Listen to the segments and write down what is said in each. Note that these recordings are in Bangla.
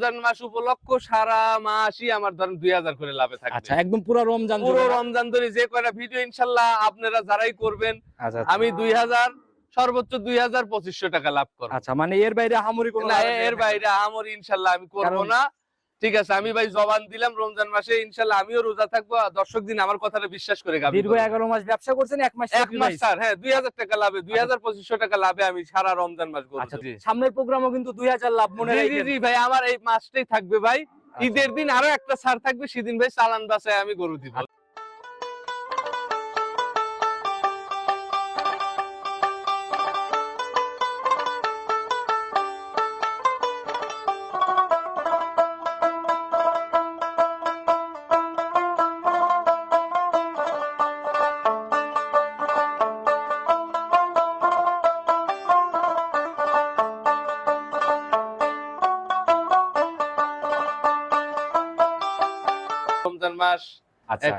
রমজান মাস উপলক্ষ সারা মাসই আমার ধরেন দুই হাজার করে লাভে থাকে আচ্ছা একদম পুরো রমজান পুরো রমজান ধরে যে কয়টা ভিডিও ইনশাল্লাহ আপনারা যারাই করবেন আচ্ছা আচ্ছা। আমি দুই হাজার সর্বোচ্চ দুই হাজার পঁচিশশো টাকা লাভ করব। আচ্ছা মানে এর বাইরে হামরি না এর বাইরে হামরি ইনশাল্লাহ আমি করব না। ঠিক আছে আমি ভাই জবান দিলাম রমজান মাসে ইনশাল্লাহ আমিও রোজা থাকব। দর্শক দিন আমার কথাটা বিশ্বাস করে গাবি দীর্ঘ এগারো মাস ব্যবসা করছেন এক মাস এক মাস স্যার হ্যাঁ দুই হাজার টাকা লাভে দুই হাজার পঁচিশশো টাকা লাভে আমি সারা রমজান মাস করছি আচ্ছা সামনের প্রোগ্রামও কিন্তু দুই হাজার লাভ মনে হয় জি ভাই আমার এই মাসটাই থাকবে ভাই। আচ্ছা। ঈদের দিন আরও একটা সার থাকবে সেদিন ভাই চালান বাসায় আমি গরু দিব।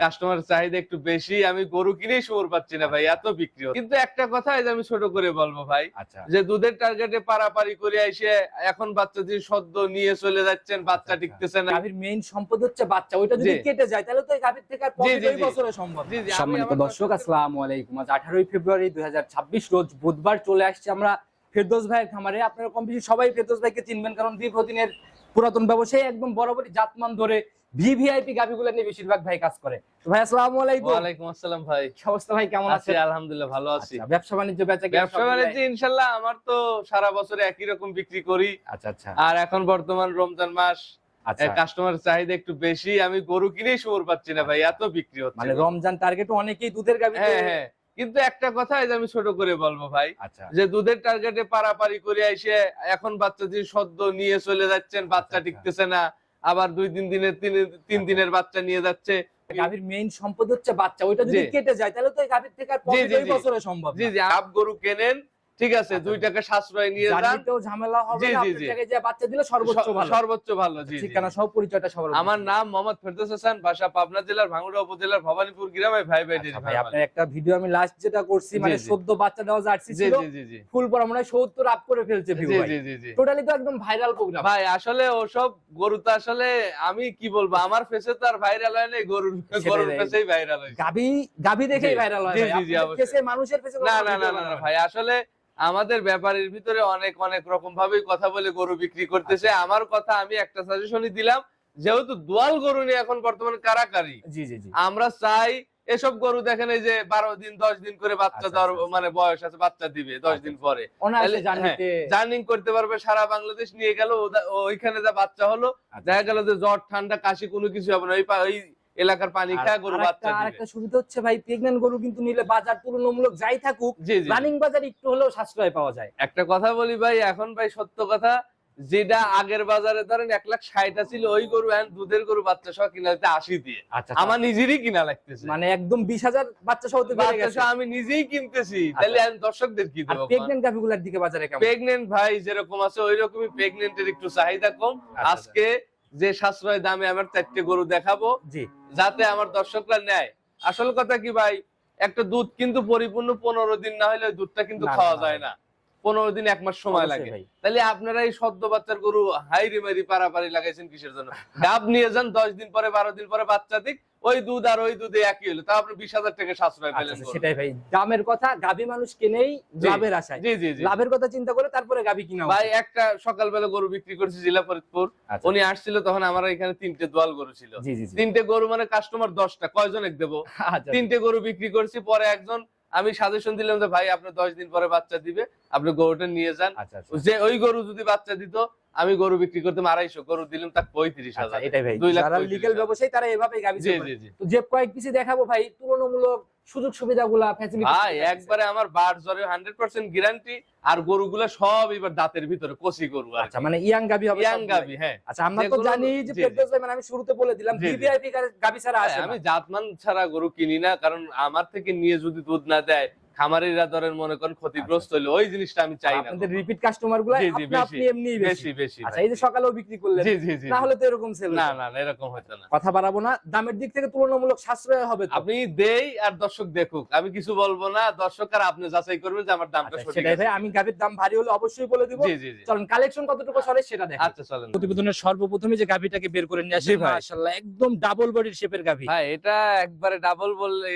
কাস্টমার চাহিদা একটু বেশি আমি গরু কিনেই সমর পাচ্ছি না ভাই এত বিক্রি কিন্তু একটা কথা আমি ছোট করে বলব ভাই আচ্ছা। যে দুধের টার্গেটে পারাপারি করে এসে এখন বাচ্চা যদি সদ্য নিয়ে চলে যাচ্ছেন বাচ্চা আচ্ছা। টিকতেছে না। গাভীর মেইন সম্পদ হচ্ছে বাচ্চা ওইটা যদি কেটে যায় তাহলে তো গাভীর থেকে আর জি, জি, প্রতি বছরে সম্ভব জি, জি, সম্মানিত দর্শক আসসালামু আলাইকুম। আজ আঠারোই ফেব্রুয়ারি দু হাজার ছাব্বিশ রোজ বুধবার চলে আসছে আমরা ফেরদৌস ভাইয়ের খামারে। আপনারা কম বেশি সবাই ফেরদৌস ভাইকে চিনবেন কারণ দীর্ঘদিনের পুরাতন ব্যবসায়ী একদম বরাবরই জাতমান ধরে ভিভিআইপি গাভিগুলো নিয়ে বেশিরভাগ ভাই কাজ করে। ভাই আসসালামু আলাইকুম। আসসালাম ভাই। অবস্থা ভাই? কেমন আছেন? আলহামদুলিল্লাহ ভালো আছি। আচ্ছা, ব্যবসা বাণিজ্য বেচা ব্যবসা বাণিজ্য মিলায়? ইনশাল্লাহ আমার তো সারা বছরে একই রকম বিক্রি করি। আচ্ছা আচ্ছা। আর এখন বর্তমান রমজান মাস আচ্ছা। কাস্টমার চাহিদা একটু বেশি আমি গরু কিনেই সমর পাচ্ছি না ভাই এত বিক্রি হচ্ছে। মানে রমজান টার্গেট অনেকেই দুধের গাভি হ্যাঁ হ্যাঁ। কিন্তু একটা কথা যে আমি ছোট করে বলব ভাই আচ্ছা। যে দুধের টার্গেটে পারাপারি করে এসে এখন বাচ্চা যদি সদ্য নিয়ে চলে যাচ্ছেন বাচ্চা আচ্ছা। টিকতেছে না আবার দুই তিন দিনের তিন তিন দিনের বাচ্চা নিয়ে যাচ্ছে। গাভীর মেইন সম্পদ হচ্ছে বাচ্চা ওইটা যদি কেটে যায় তাহলে তো গাভীর থেকে আর। বছরে সম্ভব জি জি আপ গরু কেনেন ঠিক আছে আচ্ছা। দুই টাকা সাশ্রয় নিয়ে যান। ঝামেলা হবে না যে বাচ্চা দিলে সর্বোচ্চ ভালো। সর্বোচ্চ ভালো জি জি। ঠিকানা সহ পরিচয়টা সবার আমার নাম মোহাম্মদ ফেরদৌস হাসান বাসা পাবনা জেলার ভাঙ্গুড়া উপজেলার ভবানীপুর গ্রামে ভাই ভাই আচ্ছা ভাই আপনার একটা ভিডিও আমি লাস্ট যেটা করছি মানে সদ্য বাচ্চা দেওয়া জার্সি ছিল ফুল পরা মনে হয় 70 আপ করে ফেলছে ভিউ ভাই। টোটালি তো একদম ভাইরাল প্রোগ্রাম ভাই আসলে ওসব গরু তো আসলে আমি কি বলব আমার ফেসে তো আর ভাইরাল হয় নাই গরুর গরুর ফেসেই ভাইরাল হয় গাবি গাবি দেখেই ভাইরাল হয় জি, জি, জি, ফেসে মানুষের ফেসে না না না না না। ভাই আসলে আমাদের ব্যাপারের ভিতরে অনেক অনেক রকম ভাবেই কথা বলে গরু বিক্রি করতেছে আচ্ছা। আমার কথা আমি একটা সাজেশনই দিলাম যেহেতু দোয়াল গরু নিয়ে এখন বর্তমানে কারাকারি জি জি জি আমরা চাই এসব গরু দেখেন এই যে বারো দিন দশ দিন করে বাচ্চা আচ্ছা, দেওয়ার আচ্ছা। মানে বয়স আছে বাচ্চা দিবে দশ দিন। পরে জার্নিং করতে পারবে সারা বাংলাদেশ নিয়ে গেল ওইখানে যা বাচ্চা হলো। দেখা গেল যে জ্বর ঠান্ডা কাশি কোনো কিছু হবে না ওই এলাকার পানি খায় গরু বাচ্চা দিবে। আরেকটা সুবিধা হচ্ছে ভাই প্রেগন্যান্ট গরু কিন্তু নিলে বাজার তুলনামূলক যাই থাকুক রানিং বাজার একটু হলেও সাশ্রয় পাওয়া যায়। একটা কথা বলি ভাই এখন ভাই সত্য কথা যেটা আগের বাজারে ধরেন এক লাখ ষাটটা ছিল ওই গরু দুধের গরু বাচ্চা সহ কিনা যেতে আশি দিয়ে। আচ্ছা আমার নিজেরই কিনা লাগতেছে। মানে একদম বিশ হাজার বাচ্চা সহ আমি নিজেই কিনতেছি। আচ্ছা। তাহলে আমি দর্শকদের কি আর দেবো প্রেগনেন্ট গাভিগুলার দিকে বাজারে প্রেগনেন্ট ভাই যেরকম আছে ওই রকমই প্রেগনেন্টের একটু চাহিদা কম। আচ্ছা। আজকে যে সাশ্রয় দামে আমার চারটে গরু দেখাবো জি। যাতে আমার দর্শকরা নেয়। আসল কথা কি ভাই? একটা দুধ কিন্তু পরিপূর্ণ পনেরো দিন না হলে দুধটা কিন্তু খাওয়া যায় না। পনেরো দিন এক মাস সময় লাগে। তাহলে আপনারা এই সদ্য বাচ্চার গরু হাইরি মারি পারাপারি লাগাইছেন কিসের জন্য? ডাব নিয়ে যান দশ দিন পরে বারো দিন পরে বাচ্চা দিক ওই দুধ আর ওই দুধে একই হলো। তা আপনি বিশ হাজার টাকা সাশ্রয় আচ্ছা, পেলেন আচ্ছা, সেটাই ভাই। দামের কথা গাভি মানুষ কেনেই লাভের আশায়। জি জি জি। লাভের কথা চিন্তা করে তারপরে গাভি কিনা ভাই একটা সকালবেলা গরু বিক্রি করছি জেলা ফরিদপুর। আচ্ছা। উনি আসছিল তখন আমার এখানে তিনটে দোয়াল গরু ছিল। তিনটে গরু মানে কাস্টমার দশটা কয়জন এক দেবো তিনটে গরু বিক্রি করছি পরে একজন আমি সাজেশন দিলাম যে ভাই আপনার দশ দিন পরে বাচ্চা দিবে আপনি গরুটা নিয়ে যান। আচ্ছা আচ্ছা। যে ওই গরু যদি বাচ্চা দিত আমি গরু বিক্রি করতাম আড়াইশো গরু দিলাম তাক পঁয়ত্রিশ আচ্ছা, হাজার। এটাই ভাই দুই লাখ যারা পঁয়ত্রিশ লিগ্যাল হাজার। ব্যবসায়ী তারা এভাবেই গাভি জি জি জি। যে কয়েক পিসি দেখাবো ভাই তুলনামূলক সুযোগ সুবিধাগুলা ফ্যাসিলিটি ভাই একবারে আমার বার জ্বরে হান্ড্রেড পার্সেন্ট গ্যারান্টি আর গরুগুলা সব এবার দাঁতের ভিতরে কষি গরু আচ্ছা মানে ইয়াং গাভি হবে ইয়াং গাবি হ্যাঁ। আচ্ছা আমরা তো জানি যে। ভাই মানে আমি শুরুতে বলে দিলাম। ভিভিআইপি গাভি ছাড়া আসে আমি জাতমান ছাড়া গরু কিনি না কারণ আমার থেকে নিয়ে যদি দুধ না দেয় খামারিরা ধরেন মনে করেন ক্ষতিগ্রস্ত হইল ওই জিনিসটা আমি চাই না আপনাদের রিপিট কাস্টমারগুলো আপনি এমনি বেশি। বেশি বেশি আচ্ছা এই যে সকালেও বিক্রি করলেন জি জি জি না হলে তো এরকম সেল না না না, এরকম হতো না। কথা বাড়াবো না দামের দিক থেকে তুলনামূলক সাশ্রয় হবে তো। আপনি দেই আর দর্শক দেখুক আমি কিছু বলব না দর্শক আর আপনি যাচাই করবেন যে আমার দামটা আচ্ছা, সঠিক সেটাই ভাই আমি গাভীর দাম ভারী হলে অবশ্যই বলে দিব। জি জি চলুন কালেকশন কতটুকু সরে সেটা দেখেন। আচ্ছা চলেন। প্রতিবেদনের সর্বপ্রথমে যে গাভীটাকে বের করে নিয়ে আসি ভাই। মাশাআল্লাহ একদম ডাবল বডির শেপের গাভী। ভাই এটা একবারে ডাবল বললে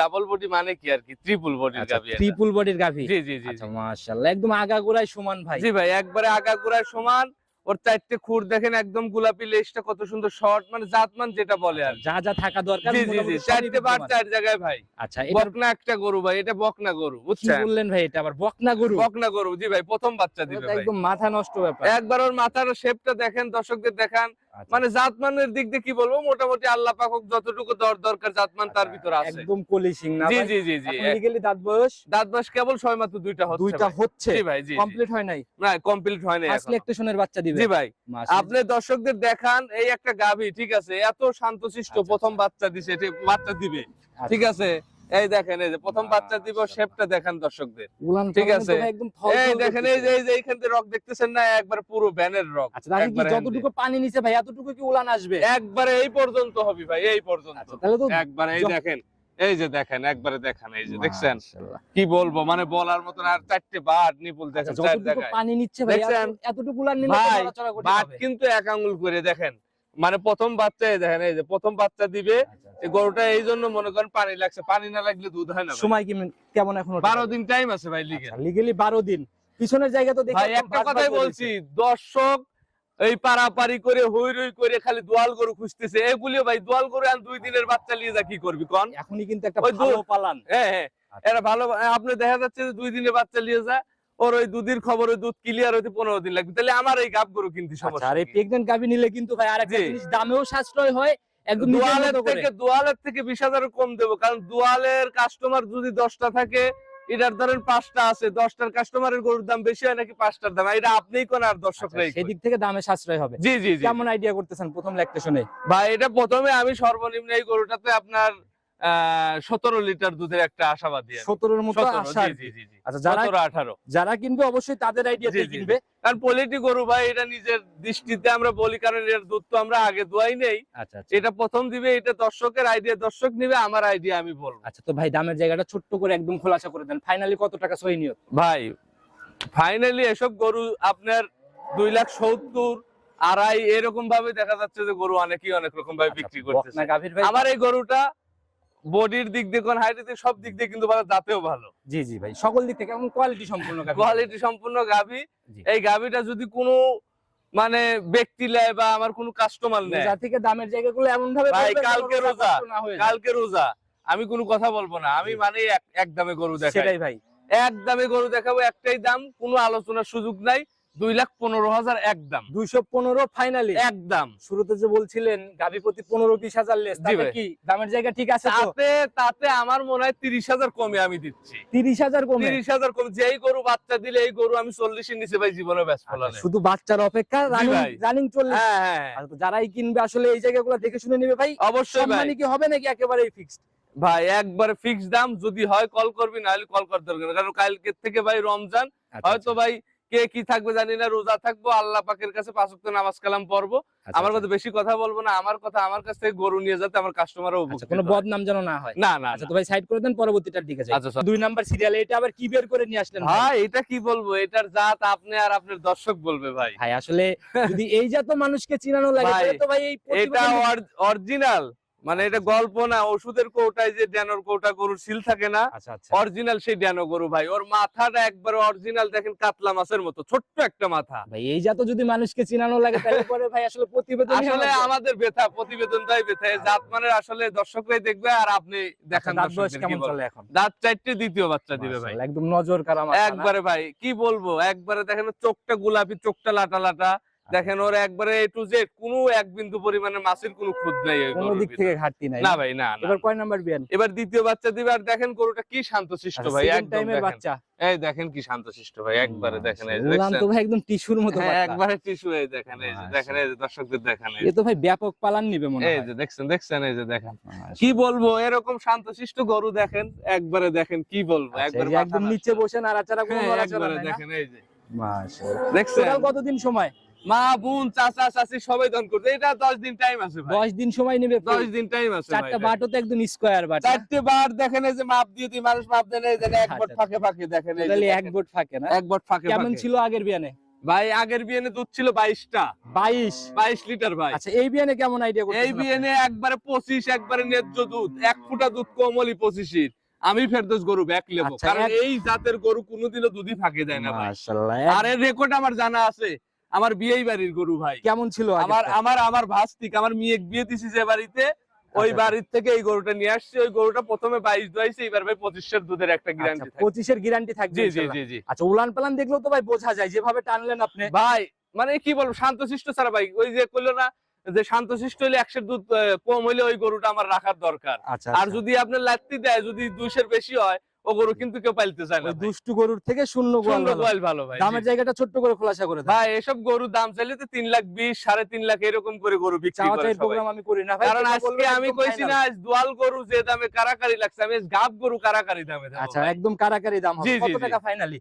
ডাবল বডি মানে কি আর কি? ট্রিপল গাবি ট্রিপল বডির জি জি জি আচ্ছা মাশাআল্লাহ একদম আগাগোড়ায় সমান ভাই। জি ভাই একবারে আগাগোড়ায় সমান। ওর চারটে খুর দেখেন একদম গোলাপি লেজটা কত সুন্দর শর্ট মানে জাতমান যেটা বলে আর যা যা থাকা দরকার জি জি জি চারটে বার চার জায়গায় ভাই। আচ্ছা এটা বকনা একটা গরু ভাই এটা বকনা গরু বুঝছেন? বললেন ভাই এটা আবার? বকনা গরু? বকনা গরু জি ভাই প্রথম বাচ্চা দিবে ভাই। একদম মাথা নষ্ট ব্যাপার। একবার ওর মাথার শেপটা দেখেন দর্শকদের দেখান। আচ্ছা। মানে জাতমানের দিক দিয়ে কি বলব মোটামুটি আল্লাহ পাক হোক যতটুকু দর দরকার জাতমান তার আচ্ছা, ভিতর আছে। একদম পলিশিং না জি জি জি জি legally দাঁত বয়স? দাঁত মাস কেবল ছয় মাত্র দুইটা হচ্ছে দুইটা হচ্ছে? জি ভাই জি। কমপ্লিট হয় নাই? না কমপ্লিট হয়নি ফার্স্ট এখনও। ল্যাকটেশনের বাচ্চা দিবে। জি ভাই আপনি দর্শকদের দেখান এই একটা গাভী ঠিক আছে এত শান্তশিষ্ট আচ্ছা, প্রথম বাচ্চা দিছে এটি বাচ্চা দিবে আচ্ছা। ঠিক আছে? এই দেখেন এই যে প্রথম বাচ্চা দিব শেপটা দেখেন দর্শকদের। ঠিক আছে। এই দেখেন এই যে এই যে এইখান থেকে রক দেখতেছেন না? একবার পুরো ব্যানের রক। আচ্ছা যতটুকু পানি নিচে ভাই এতটুকু কি উলান আসবে? একবারে এই পর্যন্ত হবে ভাই এই পর্যন্ত। আচ্ছা একবারে এই দেখেন এই যে দেখেন একবারে দেখেন এই যে দেখছেন? কি বলব মানে বলার মতন আর চারটে বাট নিপুল আচ্ছা, দেখেন চার যতটুকু জায়গায়। পানি নিচ্ছে ভাই? এতটুকু উলান নিলে বাট কিন্তু এক আঙ্গুল করে দেখেন। মানে প্রথম বাচ্চা দেখেন এই যে প্রথম বাচ্চা দিবে এই গরুটা এই জন্য মনে করেন পানি লাগছে। পানি না লাগলে দুধ হয় না সময় কি কেমন এখন বারো দিন টাইম আছে ভাই লিগে লিগেলি বারো দিন। পিছনের জায়গা তো ভাই একটা কথাই বলছি। দর্শক এই পারাপারি করে হই রই করে খালি দোয়াল গরু খুঁজতেছে। এগুলিও ভাই দোয়াল গরু আর দুই দিনের বাচ্চা নিয়ে যা কি করবি কন? এখনই কিন্তু একটা ভালো পালান। হ্যাঁ হ্যাঁ আচ্ছা। এরা ভালো আপনি দেখা যাচ্ছে যে দুই দিনের বাচ্চা নিয়ে যা ওর ওই দুধের খবর ওই দুধ ক্লিয়ার হইতে পনেরো দিন লাগবে। তাহলে আমার এই গাব গরু কিনতে আচ্ছা, সমস্যা আর এই? প্রেগনেন্ট গাভী নিলে কিন্তু ভাই আরেকটা জি। জিনিস দামেও সাশ্রয় হয় একদম দোয়ালের থেকে দোয়ালের থেকে বিশ হাজার কম দেবো। কারণ দোয়ালের কাস্টমার যদি দশটা থাকে এটার ধরেন পাঁচটা আছে দশটার কাস্টমারের গরুর দাম বেশি হয় নাকি পাঁচটার দাম? এটা আপনিই কোন আর আচ্ছা, সেদিক থেকে দামে সাশ্রয় হবে। জি জি জি। কেমন আইডিয়া করতেছেন প্রথম ল্যাকটেশনে ভাই এটা প্রথমে আমি সর্বনিম্ন এই গরুটাতে আপনার সতেরো লিটার দুধের একটা আশাবাদী। সতেরোর মতো 17, আশা জি, আর কি। জি, জি, জি। আচ্ছা যারা 17, 18 যারা কিনবে অবশ্যই তাদের আইডিয়াতে জি, কিনবে। কারণ পোলিটি গরু ভাই এটা নিজের দৃষ্টিতে আমরা বলি কারণ এর দুধ তো আমরা আগে দোয়াই নেই। আচ্ছা আচ্ছা। এটা প্রথম দিবে এটা দর্শকের আইডিয়া দর্শক নিবে আমার আইডিয়া আমি বলব। আচ্ছা তো ভাই দামের জায়গাটা ছোট্ট করে একদম খোলাসা করে দেন। ফাইনালি কত টাকা সহি নিয়ত? ভাই ফাইনালি এসব গরু আপনার দুই লাখ সত্তর আড়াই এরকম ভাবে দেখা যাচ্ছে যে গরু অনেকেই অনেক রকম ভাবে বিক্রি করতেছে। বকনা গাভীর ভাই। আমার এই গরুটা বডির দিক দিয়ে কোন হাইট দিয়ে সব দিক দিয়ে কিন্তু ভালো দাঁতেও ভালো। জি জি ভাই সকল দিক থেকে এবং কোয়ালিটি সম্পূর্ণ কোয়ালিটি সম্পূর্ণ গাভী। এই গাভীটা যদি কোনো মানে ব্যক্তি নেয় বা আমার কোনো কাস্টমার নেয় থেকে দামের জায়গাগুলো এমন ভাবে ভাই, কালকে রোজা কালকে রোজা আমি কোনো কথা বলব না আমি। মানে এক- এক দামে গরু দেখাই। সেটাই ভাই। এক দামে গরু দেখাবো একটাই দাম কোনো আলোচনার সুযোগ নাই। দুই লাখ পনেরো হাজার এক দাম দুইশো পনেরো ফাইনালি এক দাম শুরুতে যে বলছিলেন গাভী প্রতি পনেরো বিশ হাজার লেস। কি দামের জায়গা ঠিক আছে তাতে তাতে আমার মনে হয় তিরিশ হাজার কমে আমি দিচ্ছি। তিরিশ হাজার কমে? তিরিশ হাজার কমে। যেই গরু বাচ্চা দিলে এই গরু আমি চল্লিশের নিচে ভাই জীবনে ব্যস্ত আচ্ছা, শুধু বাচ্চার অপেক্ষা। রানিং চললে হ্যাঁ হ্যাঁ। যারাই কিনবে আসলে এই জায়গাগুলো দেখে শুনে নিবে ভাই। অবশ্যই সম্মানী কি হবে নাকি একেবারে ফিক্সড ভাই একবারে ফিক্স দাম যদি হয় কল করবি না হলে কল করতে দরকার কারণ কালকে থেকে ভাই রমজান আচ্ছা, হয়তো ভাই কে কি থাকবে জানি না রোজা থাকব আল্লাহ পাকের কাছে পাঁচ ওয়াক্ত নামাজ কালাম পড়ব। আচ্ছা, আমার কথা বেশি কথা বলব না আমার কথা আমার কাছ থেকে গরু নিয়ে যাতে আমার কাস্টমারও আচ্ছা কোনো বদনাম যেন না হয়। না না আচ্ছা তো ভাই সাইড করে দেন পরবর্তীটার দিকে যাই। আচ্ছা, দুই নাম্বার সিরিয়াল এটা আবার কি বের করে নিয়ে আসলেন? ভাই? এটা কি বলব? এটার জাত আপনি আর আপনার দর্শক বলবে ভাই। ভাই আসলে যদি এই জাত মানুষকে চিনানো লাগে তো ভাই এটা অরিজিনাল মানে এটা গল্প না ওষুধের কৌটায় যে ড্যানোর কৌটা গরুর সিল থাকে না আচ্ছা আচ্ছা। অরিজিনাল সেই ড্যানো গরু ভাই। ওর মাথাটা একবার অরিজিনাল দেখেন কাতলা মাছের মতো ছোট্ট একটা মাথা। ভাই এই জাত যদি মানুষকে চিনানো লাগে তাহলে পরে ভাই আসলে প্রতিবেদন আসলে আমাদের। ব্যথা প্রতিবেদনটাই ব্যথা। জাত মানের আসলে দর্শকরাই দেখবে আর আপনি দেখান দাঁত বয়স কেমন চলে এখন? দাঁত চারটে দ্বিতীয় বাচ্চা দিবে ভাই। একদম নজর কারা একবারে ভাই কি বলব? একবারে দেখেন চোখটা গোলাপি চোখটা লাটা লাটা। দেখেন ওর একবারে এ টু জেড কোনো এক বিন্দু পরিমাণে মাছের কোনো খুদ নাই কোনো দিক থেকে ঘাটতি নাই। না ভাই না এবার কয় নাম্বার বিয়ান এবার দ্বিতীয় বাচ্চা দিবে আর দেখেন গরুটা কি শান্তশিষ্ট ভাই একদম টাইমের দেখেন। বাচ্চা। এই দেখেন কি শান্তশিষ্ট ভাই একবারে দেখেন এই যে উলান তো ভাই একদম টিস্যুর মতো হ্যাঁ একবারে টিস্যু এই দেখেন এই যে দেখেন এই যে দর্শকদের দেখেন এই এ তো ভাই ব্যাপক পালান নিবে মনে হয় এই হয়। যে দেখছেন দেখছেন এই যে দেখেন। কি বলব এরকম শান্তশিষ্ট গরু দেখেন একবারে দেখেন কি বলব আচ্ছা, একবার একদম নিচে বসে নাড়াচাড়া কোনো নড়াচড়া নাই দেখেন এই যে। মাশাআল্লাহ। দেখছেন? কতদিন সময়? মা বোন চাচা চাচি সবাই দান করতে এটা দশ দিন টাইম আছে দশ দিন সময় নেবে দশ দিন টাইম আছে চারটা। বাটও তো একদম স্কোয়ার বাট চারটে বার দেখেন এই যে মাপ দিয়ে দিই মানুষ মাপ দেন এই এক বট আচ্ছা, ফাঁকে ফাঁকে দেখেন এক বোট থাকে না? এক বট ফাঁকে কেমন ছিল আগের বিয়ানে? ভাই আগের বিয়েনে দুধ ছিল বাইশটা। বাইশ। বাইশ লিটার ভাই। আচ্ছা এই বিয়ানে কেমন আইডিয়া এই বিয়েনে একবারে পঁচিশ একবারে ন্যায্য দুধ। এক ফুটা দুধ কমলি পঁচিশের। আমি ফেরদোস গরু ব্যাক লেবো। আচ্ছা, কারণ এই জাতের গরু কোনোদিনও দুধই ফাঁকে দেয় না ভাই। মাশাআল্লাহ আর এর রেকর্ড আমার জানা আছে। আমার বিয়েই বাড়ির গরু ভাই। কেমন ছিল আমার আমার আমার ভাস্তিক আমার মেয়ে বিয়ে দিছি যে বাড়িতে ওই আচ্ছা, বাড়ির থেকে এই গরুটা নিয়ে আসছে। ওই গরুটা প্রথমে বাইশ দোয়াইছে এবার ভাই পঁচিশের দুধের একটা আচ্ছা, গ্যারান্টি পঁচিশের গ্যারান্টি থাকবে জি জি জি আচ্ছা উলান পালান দেখলেও তো ভাই বোঝা যায় যেভাবে টানলেন আপনি। ভাই মানে কি বলব শান্তশিষ্ট ছাড়া ভাই ওই যে কইলো না যে শান্তশিষ্ট হলে একশের দুধ কম হইলে ওই গরুটা আমার রাখার দরকার। আচ্ছা আর যদি আপনার লাত্তি দেয় যদি দুইশের বেশি হয় ও গরু কিন্তু কেউ পাইতে চায় না দুষ্টু গরুর থেকে শূন্য গোয়াল ভালো। ভাই দামের জায়গাটা ছোট্ট করে খোলাসা করে ভাই এসব গরুর দাম চাইলে তো তিন লাখ বিশ সাড়ে তিন লাখ এরকম করে গরু বিক্রি করে প্রোগ্রাম আমি করি না কারণ আজকে আমি কইছি না। আজ দোয়াল গরু যে দামে কারাকারি লাগছে আমি গাব গরু কারাকারি দামে আচ্ছা। একদম কারাকারি দাম হবে। কত টাকা ফাইনালি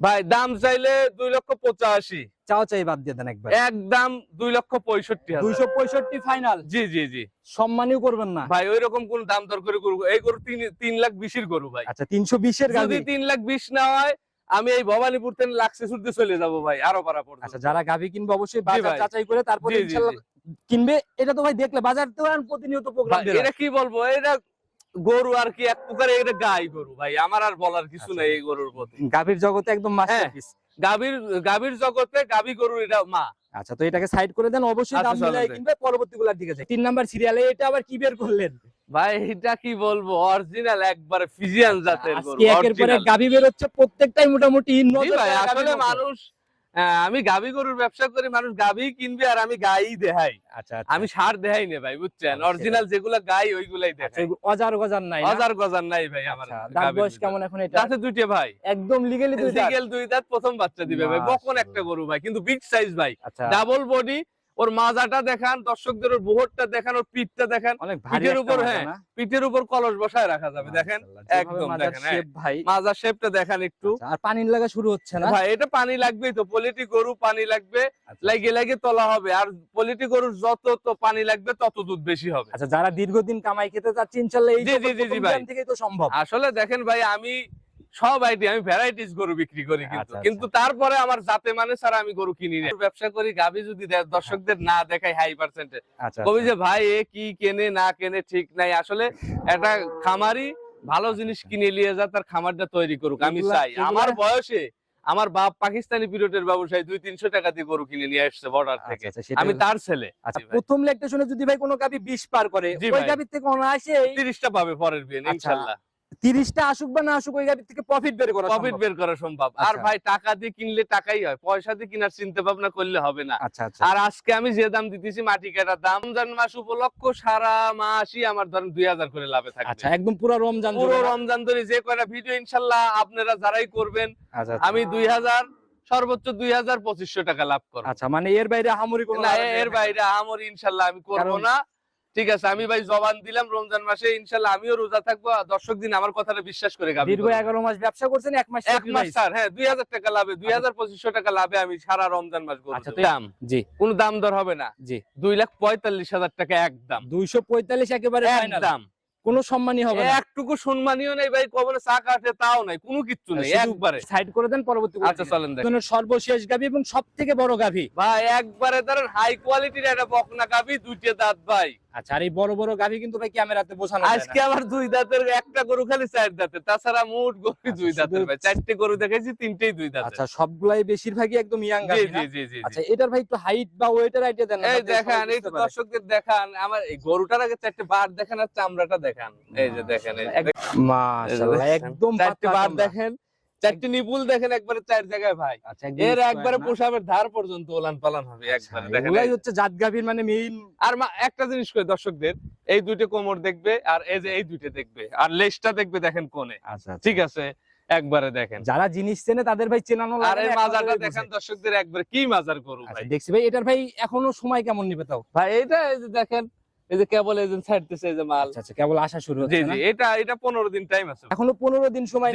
ভাই দাম চাইলে দুই লক্ষ পঁচাশি। চাওয়া চাই বাদ দিয়ে দেন একবার। একদম দুই লক্ষ পঁয়ষট্টি দুইশো পঁয়ষট্টি ফাইনাল জি জি জি। সম্মানীয় করবেন না। ভাই ওই রকম কোন দাম দর করে গরু এই গরু তিন তিন লাখ বিশের গরু ভাই। আচ্ছা তিনশো বিশের যদি তিন লাখ বিশ না হয় আমি এই ভবানীপুর থেকে লাক্সে ছুটতে চলে যাব ভাই আরও পারা পড়ছে আচ্ছা যারা গাভি কিনবে অবশ্যই বাজার। যাচাই করে তারপরে ইনশাআল্লাহ কিনবে। এটা তো ভাই দেখলে বাজার তো প্রতিনিয়ত প্রোগ্রাম এটা কি বলব? এটা গরু আর কি এক প্রকারে এটা গাই গরু ভাই আমার আর বলার কিছু আচ্ছা। নাই এই গরুর প্রতি। গাভির জগতে একদম মাস্টারপিস গাভীর গাভীর জগতে গাভী গরু এটা মা। আচ্ছা তো এটাকে সাইড করে দেন অবশ্যই আচ্ছা, দাম মিলাই কিনবে পরবর্তী গুলার দিকে যাই। তিন নাম্বার সিরিয়ালে এটা আবার কি বের করলেন? ভাই এটা কি বলব? অরিজিনাল একবার ফিজিয়ান জাতের গরু আজকে একের পরে। গাভি বের হচ্ছে প্রত্যেকটাই মোটামুটি আসলে মানুষ আমি গাভী গরুর ব্যবসা করি মানুষ গাভী কিনবে আর আমি গাই দেহাই। আচ্ছা আমি সার দেহাই না ভাই বুঝছেন? আচ্ছা। অরিজিনাল যেগুলো গাই ওইগুলাই আচ্ছা, দেখাই অজার গজার নাই অজার গজার নাই ভাই আমার আচ্ছা, দাঁত বয়স কেমন এখন এটা? দাঁতে দুইটা ভাই। একদম লিগালি দুই দাঁত? লিগেল দুই দাঁত প্রথম বাচ্চা দিবে ভাই। বকন একটা গরু ভাই কিন্তু বিগ সাইজ ভাই। আচ্ছা। ডাবল বডি ওর মাজাটা দেখান দর্শকদের ওর বুহরটা দেখান ওর পিঠটা দেখান। পিঠের উপর, হ্যাঁ, পিঠের উপর কলস বসায় রাখা যাবে দেখেন? একদম দেখেন, হ্যাঁ। ভাই। মাজার শেপটা দেখান একটু। আচ্ছা, আর পানির লাগা শুরু হচ্ছে না? ভাই এটা পানি লাগবেই তো পলিটি গরু পানি লাগবে আচ্ছা, লাগে লাগে তোলা হবে আর পলিটি গরুর যত তো পানি লাগবে তত দুধ বেশি হবে। আচ্ছা যারা দীর্ঘদিন কামাই খেতে চাচ্ছে ইনশাল্লাহ এই। থেকেই তো সম্ভব। আসলে দেখেন ভাই আমি সব আইটি আমি ভ্যারাইটিস গরু বিক্রি করি কিন্তু। আচ্ছা, আচ্ছা। কিন্তু তারপরে আমার জাতে মানে ছাড়া আমি গরু কিনি না। ব্যবসা করি গাবি যদি দর্শকদের না দেখাই হাই পার্সেন্টে আচ্ছা কবি যে ভাই এ কি কেনে না কেনে ঠিক নাই। আসলে একটা খামারি ভালো জিনিস কিনে নিয়ে যা তার খামারটা তৈরি করুক আমি চাই। আমার বয়সে আমার বাপ পাকিস্তানি পিরিয়ডের ব্যবসায়ী দুই তিনশো টাকা দিয়ে গরু কিনে নিয়ে আসছে বর্ডার থেকে। আমি তার ছেলে। প্রথম লেগটা শুনে যদি ভাই কোনো গাবি 20 পার করে ওই। গাবির থেকে অনায়াসে তিরিশটা পাবে পরের বিয়ে ইনশাল্লাহ। 30টা আসুক বা না আসুক ওই গাবির থেকে প্রফিট বের করা প্রফিট বের করা সম্ভব। আর আচ্ছা। ভাই টাকা দিয়ে কিনলে টাকাই হয়। পয়সা দিয়ে কিনার চিন্তা ভাবনা করলে হবে না। আচ্ছা আচ্ছা। আর আজকে আমি যে দাম দিতেছি মাটি কাটার দাম রমজান মাস উপলক্ষ সারা মাসই আমার ধরেন দুই হাজার করে লাভে থাকে আচ্ছা একদম পুরো রমজান পুরো রমজান ধরে যে কয়টা ভিডিও ইনশাল্লাহ আপনারা যারাই করবেন। আমি দুই হাজার সর্বোচ্চ দুই হাজার পঁচিশশো টাকা লাভ করব। আচ্ছা মানে এর বাইরে হামুরি না এর বাইরে আমার ইনশাল্লাহ আমি করব না। ঠিক আছে আমি ভাই জবান দিলাম রমজান মাসে ইনশাল্লাহ আমিও রোজা থাকব। দর্শক দিন আমার কথাটা বিশ্বাস করে গাবি দীর্ঘ এগারো মাস ব্যবসা করছেন এক মাস এক মাস স্যার হ্যাঁ দুই হাজার টাকা লাভে দুই হাজার পঁচিশশো টাকা লাভে আমি সারা রমজান মাস আচ্ছা, দাম? জি। কোনো দাম দর হবে না। জি। দুই লাখ পঁয়তাল্লিশ হাজার টাকা একদম দুইশো পঁয়তাল্লিশ একেবারে একদম কোনো সম্মানই হবে না। একটুকু সম্মানীয় নেই ভাই কবনে চা কাটে তাও নাই কোনো কিচ্ছু নেই একবারে। সাইড করে দেন পরবর্তী আচ্ছা চলেন দেখ। জনের সর্বশেষ গাভি এবং সব থেকে বড় গাভি। ভাই একবারে ধরেন হাই কোয়ালিটির একটা বকনা গাবি দুইটা দাঁত ভাই। আচ্ছা আর এই বড় বড় গাভি কিন্তু ভাই ক্যামেরাতে বোঝানো আজকে। আমার দুই দাঁতের একটা গরু খালি চার দাঁতের তাছাড়া মোট গরু আচ্ছা, দুই দাঁতের ভাই। চারটে গরু দেখেছি তিনটেই দুই দাঁতের। আচ্ছা সবগুলাই বেশিরভাগই একদম ইয়াং গাভি জি জি জি আচ্ছা এটার ভাই একটু হাইট বা ওয়েটের আইডিয়া দেন এই দেখান এই তো দর্শকদের দেখান আমার এই গরুটার আগে চারটে বার দেখান আর চামড়াটা দেখান। এই যে দেখেন মাশাআল্লাহ একদম চারটে বার দেখেন। চারটি নিপুল দেখেন একবারে চার জায়গায় ভাই। আচ্ছা এর একবারে পোশাবের ধার পর্যন্ত ওলান পালান হবে আচ্ছা, একবারে দেখেন। হচ্ছে জাত গাভীর মানে মেইন আর একটা জিনিস করে দর্শকদের এই দুইটা কোমর দেখবে আর এই যে এই দুইটা দেখবে আর লেজটা দেখবে দেখেন কোনে আচ্ছা ঠিক আছে? একবারে দেখেন। যারা জিনিস চেনে তাদের ভাই চেনানো আর এই মাজারটা দেখেন দর্শকদের একবারে কি মাজার করু আচ্ছা ভাই। দেখছি ভাই এটার ভাই এখনও সময় কেমন নিবে তাও? ভাই এটা এই যে দেখেন এই যে কেবল এই ছাড়তেছে এই যে মাল। আচ্ছা আচ্ছা কেবল আসা শুরু হচ্ছে জি না? এটা এটা পনেরো দিন টাইম আছে। এখনও পনেরো দিন সময়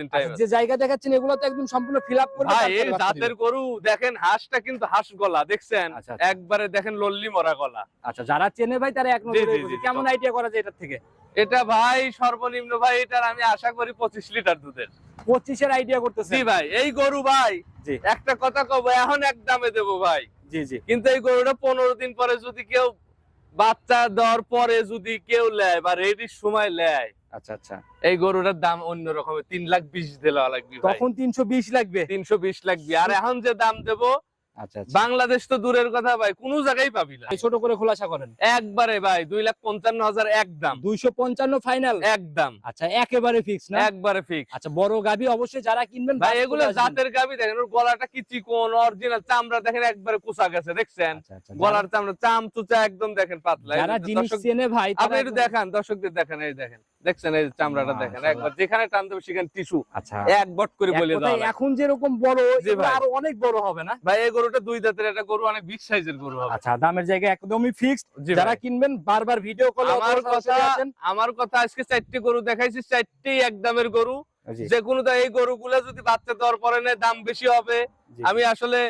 দিন টাইম আচ্ছা, যে জায়গা দেখাচ্ছেন এগুলো তো একদম সম্পূর্ণ ফিল করবে ভাই এই জাতের গরু দেখেন হাঁসটা কিন্তু হাঁস গলা দেখছেন। একবারে দেখেন লল্লি মরা গলা। আচ্ছা যারা চেনে ভাই তারা এক কেমন আইডিয়া করা যায় এটার থেকে? এটা ভাই সর্বনিম্ন ভাই এটার আমি আশা করি পঁচিশ লিটার দুধের। পঁচিশের আইডিয়া করতেছে জি ভাই এই গরু ভাই জি। একটা কথা কব এখন এক দামে দেবো ভাই। জি জি। কিন্তু এই গরুটা পনেরো দিন পরে যদি কেউ বাচ্চা দেওয়ার পরে যদি কেউ লেয় বা রেডির সময় লেয় আচ্ছা আচ্ছা। এই গরুটার দাম অন্য রকমের। তিন লাখ বিশ দেওয়া লাগবে তখন তিনশো বিশ লাগবে। তিনশো বিশ লাগবে। আর এখন যে দাম দেবো বাংলাদেশ তো দূরের কথা ভাই কোন জায়গায় পাবি না। ছোট করে খোলাসা করেন। একবারে ভাই দুই লাখ পঞ্চান্ন হাজার একদম। দুইশো পঞ্চান্ন ফাইনাল? একদম। আচ্ছা একেবারে ফিক্স না? একবারে ফিক্স আচ্ছা বড় গাবি অবশ্যই যারা কিনবেন ভাই এগুলো জাতের গাবি দেখেন ওর গলাটা কি চিকন অরিজিনাল চামড়া দেখেন একবারে কুচা গেছে দেখছেন? আচ্ছা, আচ্ছা, গলার চামড়া চাম চুচা একদম দেখেন পাতলা। যারা জিনিস চেনে ভাই আপনি একটু দেখান দর্শকদের দেখেন এই দেখেন। দেখছেন এই যে চামড়াটা দেখেন। একবার যেখানে টান দেবে সেখানে টিস্যু। আচ্ছা। এক বট করে বলে দাও এখন যেরকম বড়। আরও অনেক বড় হবে না? ভাই এই গরুটা দুই দাঁতের একটা গরু অনেক বিগ সাইজের গরু হবে। আচ্ছা দামের জায়গা একদমই ফিক্সড যারা কিনবেন বারবার ভিডিও কলে আমার কথা আমার কথা আজকে চারটি গরু দেখাইছি চারটি এক দামের গরু। যে কোনো এই গরুগুলা যদি বাচ্চা দেওয়ার পরে দাম বেশি হবে। আমি আসলে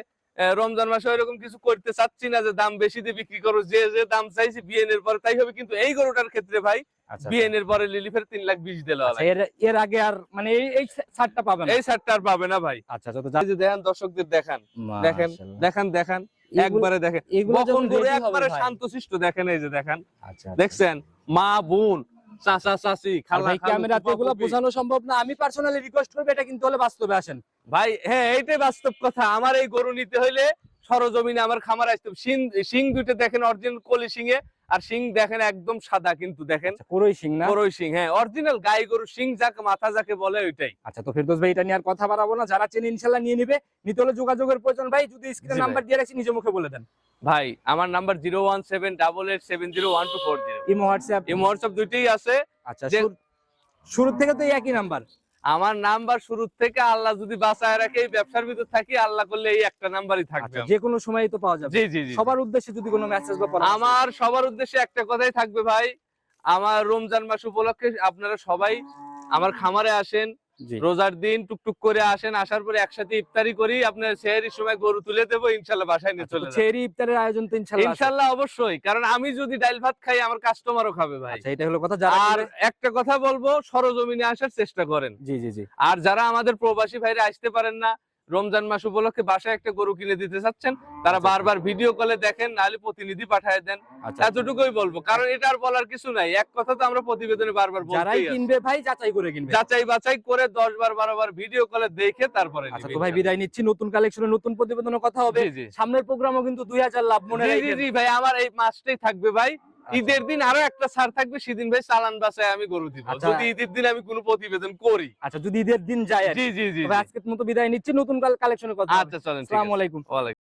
রমজান মাসে এরকম কিছু করতে চাচ্ছি না যে দাম বেশি দিয়ে বিক্রি করো যে যে দাম চাইছি বিএন এর পরে তাই হবে। কিন্তু এই গরুটার ক্ষেত্রে ভাই বিএন এর পরে লিলিফের তিন লাখ বিশ দিল আচ্ছা, এর আগে আর মানে এই এই আর পাবে না ভাই। আচ্ছা দেখেন দর্শকদের দেখান দেখেন দেখান দেখান একবারে দেখেন। বকন একবারে। শান্তশিষ্ট দেখেন এই যে দেখেন। আচ্ছা দেখছেন? মা বোন চাচা চাচি খালা ক্যামেরাতে এগুলো বোঝানো সম্ভব না। আমি পার্সোনালি রিকোয়েস্ট করব এটা কিন্তু হলে বাস্তবে আসেন। ভাই হ্যাঁ এইটাই বাস্তব কথা। আমার এই গরু নিতে হইলে সরজমিনে আমার খামার আসতে শিং দুইটা দেখেন অরিজিনাল কলি শিঙে আর শিং দেখেন একদম সাদা কিন্তু দেখেন। পুরোই করই সিং না? বড়ই শিং হ্যাঁ অরিজিনাল গাই গরু শিং যাকে মাথা যাকে বলে ওইটাই। আচ্ছা তো ফেরদৌস ভাই এটা নিয়ে আর কথা বাড়াবো না। যারা চেনে ইনশাল্লাহ নিয়ে নিবে। নিতে হলে যোগাযোগের প্রয়োজন। ভাই যদি স্ক্রিনে নাম্বার দিয়ে রাখছি নিজে মুখে বলে দেন। ভাই আমার number zero one seven double eight seven zero one two four zero imo WhatsApp. WhatsApp দুইটাই আছে। আচ্ছা শুরু- শুরু থেকে তো এই একই নাম্বার আমার নাম্বার শুরু থেকে আল্লাহ যদি বাঁচায় রাখে এই ব্যবসার ভিতর থাকি আল্লাহ করলে এই একটা নাম্বারই থাকবে আচ্ছা যে কোনো সময় তো পাওয়া যাবে। জি জি জি সবার উদ্দেশ্যে যদি কোনো মেসেজ বা আমার সবার উদ্দেশ্যে একটা কথাই থাকবে ভাই। আমার রমজান মাস উপলক্ষে আপনারা সবাই আমার খামারে আসেন রোজার দিন টুকটুক করে আসেন আসার পরে একসাথে ইফতারি করি আপনার সেহরির সময় গরু তুলে দেবো ইনশাল্লাহ বাসায় নিয়ে আচ্ছা, চলে তো ইফতারের আয়োজন তো ইনশাল্লাহ ইনশাল্লাহ অবশ্যই কারণ আমি যদি ডাল ভাত খাই আমার কাস্টমারও খাবে ভাই। আচ্ছা এটা হলো কথা যারা আর একটা কথা বলব সরজমিনে আসার চেষ্টা করেন। জি জি জি। আর যারা আমাদের প্রবাসী ভাইরা আসতে পারেন না রমজান মাস উপলক্ষে বাসায় একটা গরু কিনে দিতে চাচ্ছেন তারা আচ্ছা। বারবার ভিডিও কলে দেখেন নাহলে প্রতিনিধি পাঠায় দেন। আচ্ছা। এতটুকুই বলব কারণ এটা আর বলার কিছু নাই। এক কথা তো আমরা প্রতিবেদনে বারবার যারাই কিনবে ভাই যাচাই করে কিনবে। যাচাই বাছাই করে দশ বার বারো বার ভিডিও কলে দেখে তারপরে আচ্ছা তো ভাই বিদায় নিচ্ছি নতুন কালেকশনে নতুন প্রতিবেদনের কথা হবে। সামনের প্রোগ্রামও কিন্তু দুই হাজার লাভ মনে জি, জি জি ভাই আমার এই মাসটাই থাকবে ভাই। ঈদের দিন আরও একটা ছাড় থাকবে সেদিন ভাই চালান বাসায় আমি গরু দিব। আচ্ছা। যদি ঈদের দিন আমি কোনো প্রতিবেদন করি। আচ্ছা যদি ঈদের দিন যায় জি জি জি আজকের মতো বিদায় নিচ্ছি নতুন কালেকশনের কথা। আচ্ছা চলেন আসসালামাইকুম আসসালামু আলাইকুম। ওয়ালাইকুম।